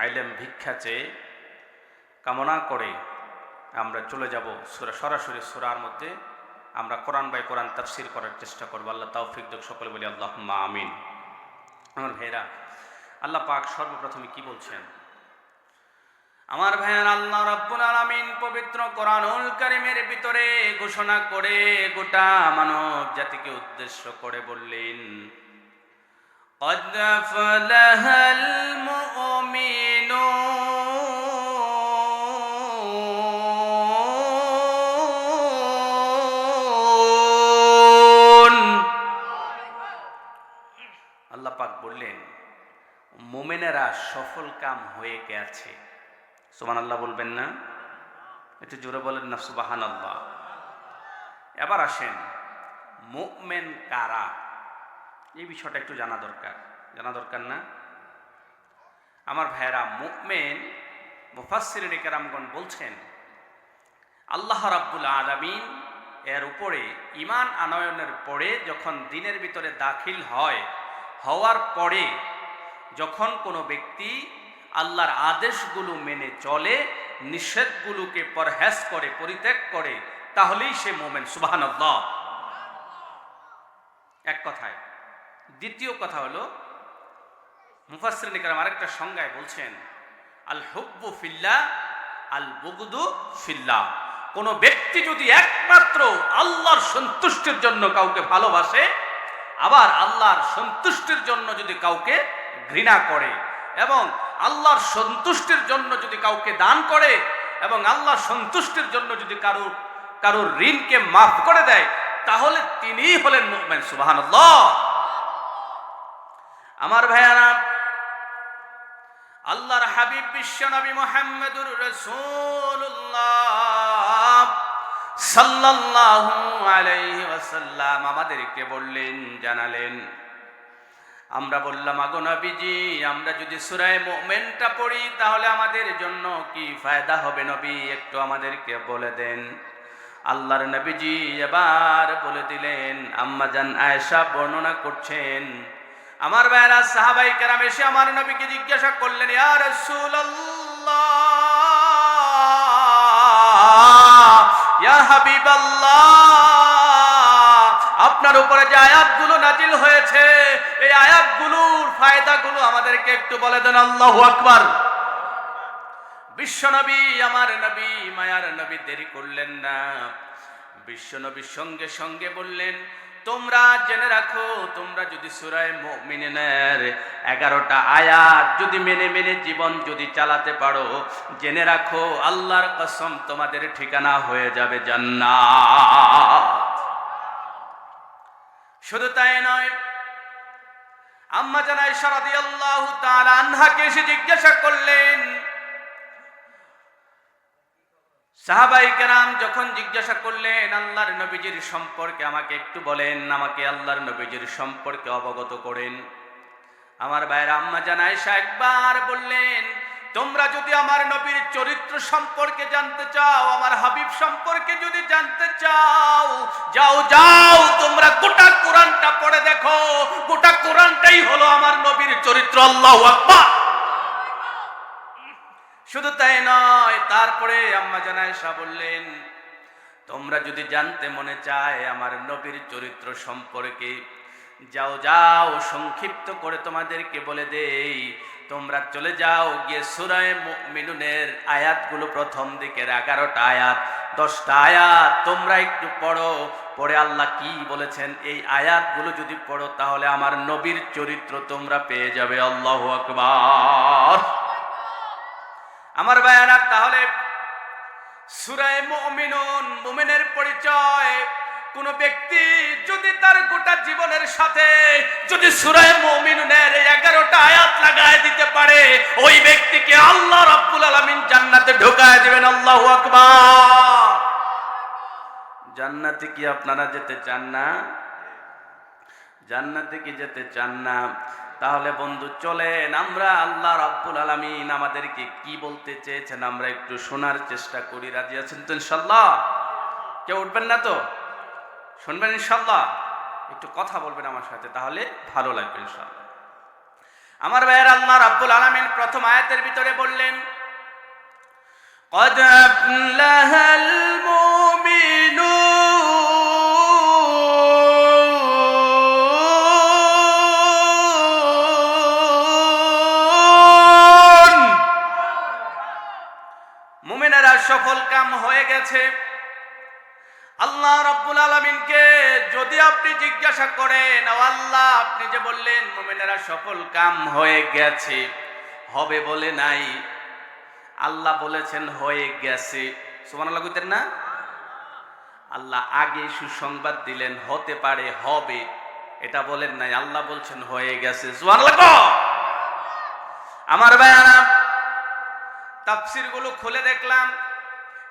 আইলেম ভিক্ষা চেয়ে কামনা করে আমরা চলে যাব সুরা সরাসরি সুরার মধ্যে। আমরা কোরআন বাই কোরআন তাফসির করার চেষ্টা করব। আল্লাহ তৌফিক দুঃখ সকলে বলি আল্লাহ আমিন। আমার ভাইরা আল্লাহ পাক সর্বপ্রথমে কি বলছেন? আমার ভাইয়ার, আল্লাহ রাব্বুল আলামিন পবিত্র কোরআনুল কারীমের ভিতরে ঘোষণা করে গোটা মানব জাতিকে উদ্দেশ্য করে বললেন قد أفلح المؤمنون আল্লাহ পাক বললেন মোমেনেরা সফল কাম হয়ে গেছে সুবান আল্লাহ বলবেন না একটু জোরে বলেন না সুবাহান আল্লাহ এবার আসেন মুমেন কারা এই বিষয়টা একটু জানা দরকার। জানা দরকার না? আমার ভাইয়েরা, মুমেন মুফাসির কেরামগণ বলছেন, আল্লাহ রাব্বুল আলামিন এর উপরে ইমান আনয়নের পরে যখন দিনের ভিতরে দাখিল হয়, হওয়ার পরে যখন কোনো ব্যক্তি আল্লাহর আদেশগুলো মেনে চলে, নিষেধগুলোকে পরহেজ করে, পরিত্যাগ করে, তাহলেই সে মোমেন। সুবাহান এক কথায় দ্বিতীয় কথা হলো মুফাসরিন কালাম আরেকটা সংজ্ঞায় বলছেন, আল হুব্বু ফিল্লা, আল বুগদু ফিল্লা। কোন ব্যক্তি যদি একমাত্র আল্লাহর সন্তুষ্টির জন্য কাউকে ভালোবাসে, আবার আল্লাহর সন্তুষ্টির জন্য যদি কাউকে ঘৃণা করে, এবং আল্লাহর সন্তুষ্টির জন্য যদি কাউকে দান করে, এবং আল্লাহর সন্তুষ্টির জন্য যদি কারোর কারোর ঋণকে মাফ করে দেয়, তাহলে তিনিই হলেন মুভমেন্ট সুবাহান আমার ভাইয়ারা, আল্লাহর হাবিব বিশ্ব নবী মোহাম্মদুর রসুল্লাহ সাল্লাল্লাহু আলাইহি ওয়াসাল্লাম আমাদেরকে বললেন, জানালেন, আমরা বললাম, আগো নবীজি, আমরা যদি সুরায় মুমিনটা পড়ি, তাহলে আমাদের জন্য কি ফায়দা হবে নবী? একটু আমাদেরকে বলে দেন। আল্লাহর নবীজি এবার বলে দিলেন, আম্মা জান আয়েশা বর্ণনা করছেন আমার ভাইরা সাহাবাই কেরাম এসে আমার নবীকে জিজ্ঞাসা করলেন আর আপনার উপরে যে আয়াতগুলো নাজিল হয়েছে, এই আয়াতগুলোর ফায়দাগুলো আমাদেরকে একটু বলে দেন, আল্লাহু আকবার। বিশ্বনবী, আমার নবী, মায়ার নবী দেরি করলেন না। বিশ্বনবীর সঙ্গে সঙ্গে বললেন তোমরা জেনে রাখো, তোমরা যদি সুরায় মুমিনের এগারোটা আয়াত যদি মেনে মেনে জীবন যদি চালাতে পারো, জেনে রাখো আল্লাহর কসম তোমাদের ঠিকানা হয়ে যাবে জান্নাত। শুধু তাই নয়, আম্মা জানাই সারাদি আল্লাহ তার আনহাকে এসে জিজ্ঞাসা করলেন সাহাবাই কেরাম যখন জিজ্ঞাসা করলেন, আল্লাহর নবীজির সম্পর্কে আমাকে একটু বলেন, আমাকে আল্লাহর নবীজির সম্পর্কে অবগত করেন। আমার ভাইয়ের আম্মা জানাই একবার বললেন, তোমরা যদি আমার নবীর চরিত্র সম্পর্কে জানতে চাও, আমার হাবিব সম্পর্কে যদি জানতে চাও, যাও যাও, তোমরা গোটা কোরআনটা পড়ে দেখো। গোটা কোরআনটাই হলো আমার নবীর চরিত্র, আল্লাহ আকবার। শুধু তাই নয়, তারপরে আম্মা জানায় শাহ বললেন, তোমরা যদি জানতে মনে চায় আমার নবীর চরিত্র সম্পর্কে, যাও যাও, সংক্ষিপ্ত করে তোমাদেরকে বলে দেই। তোমরা চলে যাও গিয়ে সুরায় মিনুনের আয়াতগুলো প্রথম দিকের এগারোটা আয়াত, দশটা আয়াত তোমরা একটু পড়ো। পড়ে আল্লাহ কি বলেছেন, এই আয়াতগুলো যদি পড়ো তাহলে আমার নবীর চরিত্র তোমরা পেয়ে যাবে। আল্লাহ আকবার। আমার বায়ানা তাহলে সুরায় মুমিনুন, মুমিনের পরিচয়, কোন ব্যক্তি যদি তার গোটা জীবনের সাথে যদি সুরায় মুমিনুনের এগারোটা আয়াত লাগায় দিতে পারে, ওই ব্যক্তিকে আল্লাহ রাব্বুল আলামিন জান্নাতে ঢোকায় দিবেন। আল্লাহু আকবার। জান্নাতে কি আপনারা যেতে চান না? জান্নাতে কি যেতে চান না? তাহলে বন্ধু চলেন আমরা আল্লাহ রাব্বুল আলামিন আমাদেরকে কি বলতে চেয়েছেন আমরা একটু শোনার চেষ্টা করি রাজি আছেন তো ইনশাল্লাহ কেউ উঠবেন না তো শুনবেন ইনশাল্লাহ একটু কথা বলবেন আমার সাথে তাহলে ভালো লাগবে ইনশাল্লাহ আমার ভাইয়ের আল্লাহ রাব্বুল আলামিন প্রথম আয়াতের ভিতরে বললেন قد أفلح হয়ে গেছে। আল্লাহ রাব্বুল আলামিনকে যদি আপনি জিজ্ঞাসা করেন আল্লাহ, আপনি যে বললেন মুমিনেরা সফল কাম হয়ে গেছে, হবে বলে নাই। আল্লাহ বলেছেন হয়ে গেছে। সুবহানাল্লাহ কইতেন না? আল্লাহ আগে সুসংবাদ দিলেন, হতে পারে, হবে। এটা বলেন নাই, আল্লাহ বলছেন হয়ে গেছে। কও। আমার ভাই তাফসিরগুলো খুলে দেখলাম।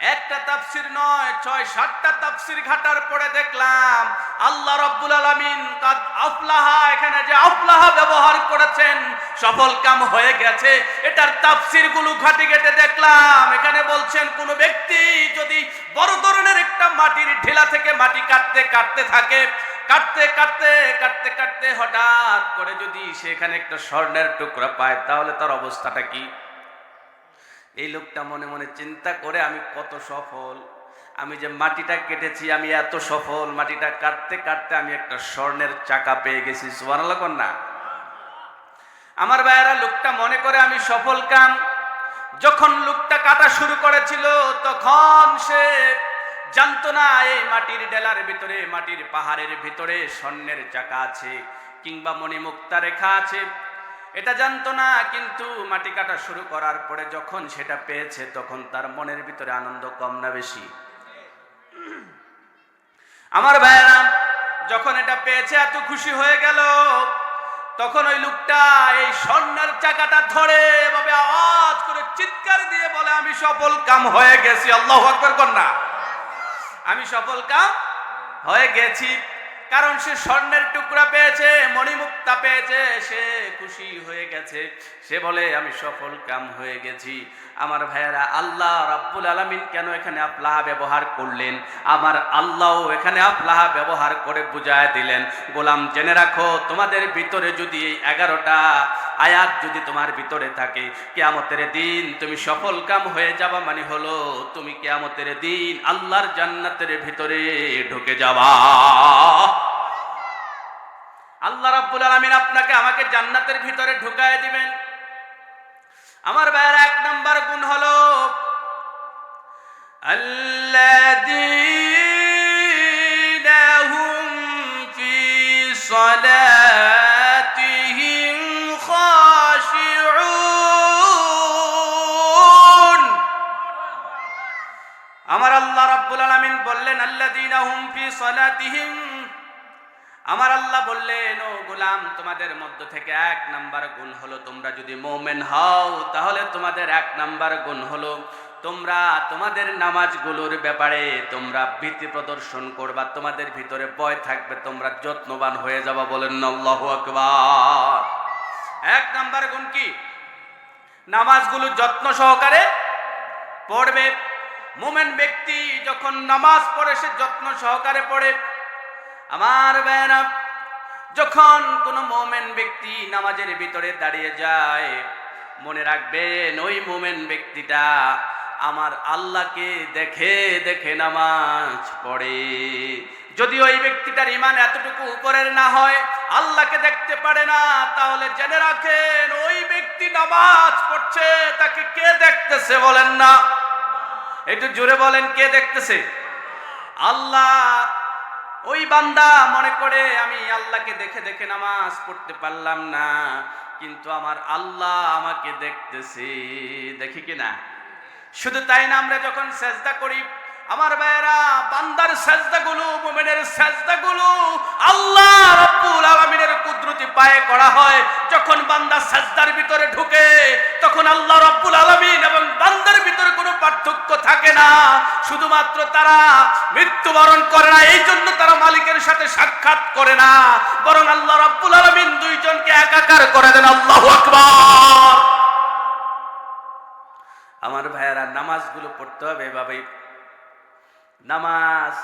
একটা তাফসির নয়, ছয়, সাতটা তাফসির ঘাটার পরে দেখলাম, আল্লাহ রব্বুল আলামিন কাদ আফলাহা, এখানে যে আফলাহা ব্যবহার করেছেন, সফল কাম হয়ে গেছে। এটার তাফসিরগুলো ঘাটে ঘেটে দেখলাম, এখানে বলছেন, কোন ব্যক্তি যদি বড় ধরনের একটা মাটির ঢেলা থেকে মাটি কাটতে কাটতে থাকে, কাটতে কাটতে কাটতে কাটতে হঠাৎ করে যদি সেখানে একটা স্বর্ণের টুকরা পায়, তাহলে তার অবস্থাটা কি? এই লোকটা মনে মনে চিন্তা করে, আমি কত সফল, আমি যে মাটিটা কেটেছি, আমি এত সফল, মাটিটা কাটতে কাটতে আমি একটা স্বর্ণের চাকা পেয়ে গেছি। সুবহানাল্লাহ না। আমার ভাইয়েরা, লোকটা মনে করে, আমি সফল কাম। যখন লোকটা কাটা শুরু করেছিল, তখন সে জানতো না, এই মাটির ডেলার ভিতরে, মাটির পাহাড়ের ভিতরে স্বর্ণের চাকা আছে কিংবা মণিমুক্তা রেখা আছে। এটা জানতো না, কিন্তু মাটি কাটা শুরু করার পরে যখন সেটা পেয়েছে, তখন তার মনের ভিতরে আনন্দ কম না বেশি। আমার ভাইয়েরা, যখন এটা পেয়েছে, এত খুশি হয়ে গেল। তখন ওই লোকটা এই স্বর্ণের চাকাটা ধরে এভাবে আওয়াজ করে চিৎকার দিয়ে বলে, আমি সফল কাম হয়ে গেছি। আল্লাহ আকবর কন্যা আমি সফল কাম হয়ে গেছি। কারণ সে স্বর্ণের টুকরা পেয়েছে, মণিমুক্তা পেয়েছে, সে খুশি হয়ে গেছে। সে বলে, আমি সফল কাম হয়ে গেছি। আমার ভাইয়েরা, আল্লাহ রাব্বুল আলমিন কেন এখানে আপলাহা ব্যবহার করলেন? আমার আল্লাহও এখানে আপলাহা ব্যবহার করে বুঝায় দিলেন। গোলাম, জেনে রাখো, তোমাদের ভিতরে যদি এই এগারোটা আয়াত যদি তোমার ভিতরে থাকে, কেয়ামতের দিন তুমি সফল কাম হয়ে যাবা মানে হলো তুমি কেয়ামতের দিন আল্লাহর জান্নাতের ভিতরে ঢুকে যাবা। আল্লাহ রাব্বুল আলামিন আপনাকে আমাকে জান্নাতের ভিতরে ঢুকায় দিবেন। আমার ভাইয়ের এক নাম্বার গুণ হলো আল্লাহ আমার আল্লাহ বললেন, ও গোলাম, তোমাদের মধ্য থেকে এক নাম্বার গুণ হলো তোমরা যদি মোমেন হও, তাহলে তোমাদের এক নাম্বার গুণ হলো তোমরা তোমাদের নামাজগুলোর ব্যাপারে তোমরা ভীতি প্রদর্শন করবা, তোমাদের ভিতরে ভয় থাকবে, তোমরা যত্নবান হয়ে যাবা। বলেন আল্লাহু আকবার। এক নাম্বার গুণ কি? নামাজগুলো যত্ন সহকারে পড়বে মোমেন ব্যক্তি যখন নামাজ পড়ে, সে যত্ন সহকারে পড়ে। আমার বেড়া যখন কোনো মোমেন ব্যক্তি নামাজের ভিতরে দাঁড়িয়ে যায়, মনে রাখবেন, ওই মোমেন ব্যক্তিটা আমার আল্লাহকে দেখে দেখে নামাজ পড়ে। যদি ওই ব্যক্তিটার ইমান এতটুকু উপরের না হয়, আল্লাহকে দেখতে পারে না, তাহলে জেনে রাখেন, ওই ব্যক্তি নামাজ পড়ছে, তাকে কে দেখতেছে বলেন না। একটু জোরে বলেন, কে দেখতেছে? আল্লাহ, ওই বান্দা মনে করে আমি আল্লাহকে দেখে দেখে নামাজ পড়তে পারলাম না, কিন্তু আমার আল্লাহ আমাকে দেখতেছে। দেখি কিনা শুধু তাই না, আমরা যখন সেজদা করি, আমার ভাইয়েরা, বান্দার সেজদা সেজদাগুলো, মোমেনের সেজদাগুলো আল্লাহ রব্বুল আলামিনের কুদরতি পায়ে করা হয়, যখন বান্দা সেজদার ভিতরে ঢুকে, তখন আল্লাহ রব্বুল আলামিন এবং বান্দার ভিতরে কোনো পার্থক্য থাকে না। শুধুমাত্র তারা মৃত্যুবরণ করে না এই জন্য তারা মালিকের সাথে সাক্ষাৎ করে না। বরং আল্লাহ রব্বুল আলামিন দুইজনকে একাকার করে দেন। আল্লাহু আকবার! আমার ভাইয়েরা, নামাজগুলো পড়তে হবে এভাবেই। নামাজ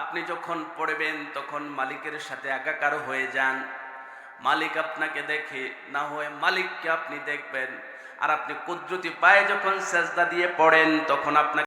আপনি যখন পড়বেন, তখন মালিকের সাথে একাকার হয়ে যান। মালিক আপনাকে দেখে, না হয়ে মালিককে আপনি দেখবেন। আর আপনি কুদরতি পায়ে যখন সেজদা দিয়ে পড়েন, তখন আপনাকে